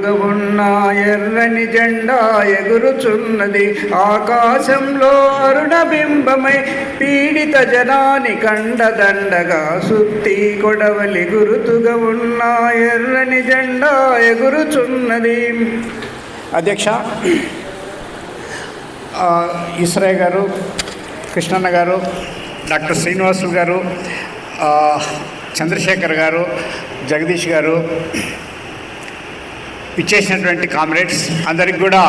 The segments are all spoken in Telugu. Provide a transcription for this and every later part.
గురుతుగా ఉన్న ఎర్రని జెండా ఎగురుచున్నది ఆకాశంలో అరుణ బింబమై పీడిత జనాని కండదండగా సుత్తి కొడవలి గురుతుగా ఉన్న ఎర్రని జెండా ఎగురుచున్నది అధ్యక్ష ఇస్రాయ్ గారు కృష్ణన్న గారు డాక్టర్ శ్రీనివాసులు గారు చంద్రశేఖర్ గారు జగదీష్ గారు ఇచ్చేసినటువంటి కామ్రేడ్స్. అందరికి కూడా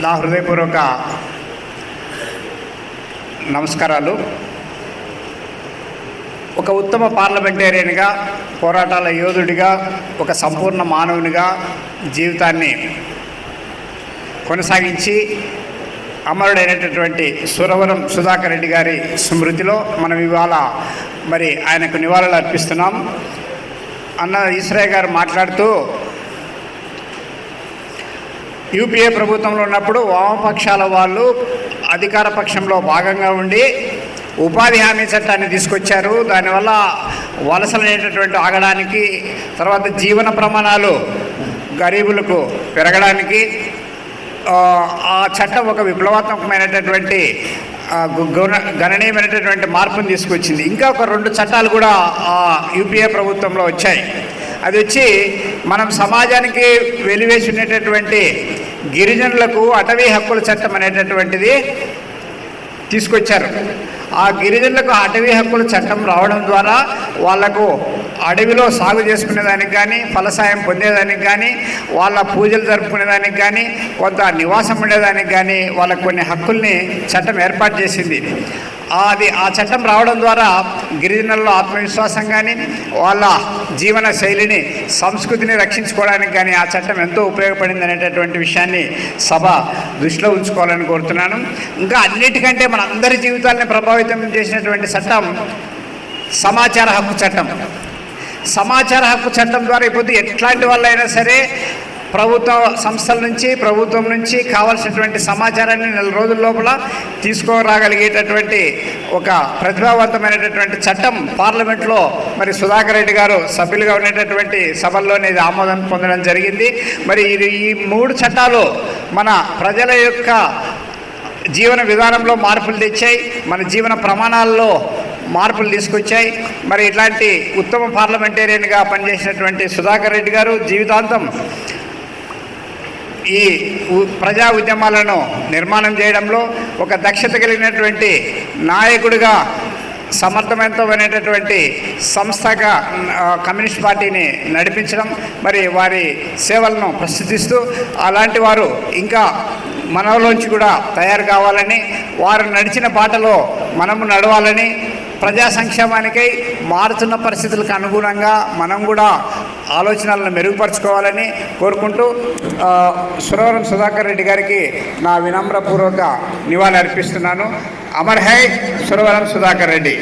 నా హృదయపూర్వక నమస్కారాలు. ఒక ఉత్తమ పార్లమెంటేరియన్గా పోరాటాల యోధుడిగా ఒక సంపూర్ణ మానవునిగా జీవితాన్ని కొనసాగించి అమరుడైనటువంటి సురవరం సుధాకర్ రెడ్డి గారి స్మృతిలో మనం ఇవాళ మరి ఆయనకు నివాళులు అర్పిస్తున్నాం. అన్న ఈశ్వరయ్య గారు మాట్లాడుతూ యూపీఏ ప్రభుత్వంలో ఉన్నప్పుడు వామపక్షాల వాళ్ళు అధికార పక్షంలో భాగంగా ఉండి ఉపాధి హామీ చట్టాన్ని తీసుకొచ్చారు. దానివల్ల వలసలనేటటువంటి ఆగడానికి తర్వాత జీవన ప్రమాణాలు గరీబులకు పెరగడానికి ఆ, చట్టం ఒక విప్లవాత్మకమైనటువంటి గణ గణనీయమైనటువంటి మార్పును తీసుకొచ్చింది. ఇంకా ఒక రెండు చట్టాలు కూడా ఆ యూపీఏ ప్రభుత్వంలో వచ్చాయి. అది వచ్చి మనం సమాజానికి వెలివేసి ఉండేటటువంటి గిరిజనులకు అటవీ హక్కుల చట్టం అనేటటువంటిది తీసుకొచ్చారు. ఆ గిరిజనులకు అటవీ హక్కుల చట్టం రావడం ద్వారా వాళ్ళకు అడవిలో సాగు చేసుకునేదానికి కానీ ఫలసాయం పొందేదానికి కానీ వాళ్ళ పూజలు జరుపుకునేదానికి కానీ కొంత నివాసం ఉండేదానికి కానీ వాళ్ళకు కొన్ని హక్కుల్ని చట్టం ఏర్పాటు చేసింది. అది ఆ చట్టం రావడం ద్వారా గిరిజనుల్లో ఆత్మవిశ్వాసం కానీ వాళ్ళ జీవన శైలిని సంస్కృతిని రక్షించుకోవడానికి కానీ ఆ చట్టం ఎంతో ఉపయోగపడింది అనేటటువంటి విషయాన్ని సభ దృష్టిలో ఉంచుకోవాలని కోరుతున్నాను. ఇంకా అన్నిటికంటే మన అందరి జీవితాలని ప్రభావితం చేసినటువంటి చట్టం సమాచార హక్కు చట్టం. సమాచార హక్కు చట్టం ద్వారా ఇప్పుడు ఎట్లాంటి వాళ్ళైనా సరే ప్రభుత్వ సంస్థల నుంచి ప్రభుత్వం నుంచి కావాల్సినటువంటి సమాచారాన్ని నెల రోజుల లోపల తీసుకోరాగలిగేటటువంటి ఒక ప్రతిభావంతమైనటువంటి చట్టం పార్లమెంట్లో మరి సుధాకర్ రెడ్డి గారు సభ్యులుగా ఉండేటటువంటి సభల్లోనే ఇది ఆమోదం పొందడం జరిగింది. మరి ఇది ఈ మూడు చట్టాలు మన ప్రజల యొక్క జీవన విధానంలో మార్పులు తెచ్చాయి. మన జీవన ప్రమాణాల్లో మార్పులు తీసుకొచ్చాయి. మరి ఇట్లాంటి ఉత్తమ పార్లమెంటేరియన్గా పనిచేసినటువంటి సుధాకర్ రెడ్డి గారు జీవితాంతం ఈ ఉ- ప్రజా ఉద్యమాలను నిర్మాణం చేయడంలో ఒక దక్షత కలిగినటువంటి నాయకుడిగా సమర్థవంతమైనటువంటి సంస్థగా కమ్యూనిస్ట్ పార్టీని నడిపించడం మరి వారి సేవలను ప్రస్తుతిస్తూ అలాంటి వారు ఇంకా మనలోంచి కూడా తయారు కావాలని వారు నడిచిన బాటలో మనము నడవాలని ప్రజా సంక్షేమానికై మారుతున్న పరిస్థితులకు అనుగుణంగా మనం కూడా ఆలోచనలను మెరుగుపరుచుకోవాలని కోరుకుంటూ సురవరం సుధాకర్ రెడ్డి గారికి నా వినమ్రపూర్వక నివాళి అర్పిస్తున్నాను అమర్ హై సురవరం సుధాకర్ రెడ్డి.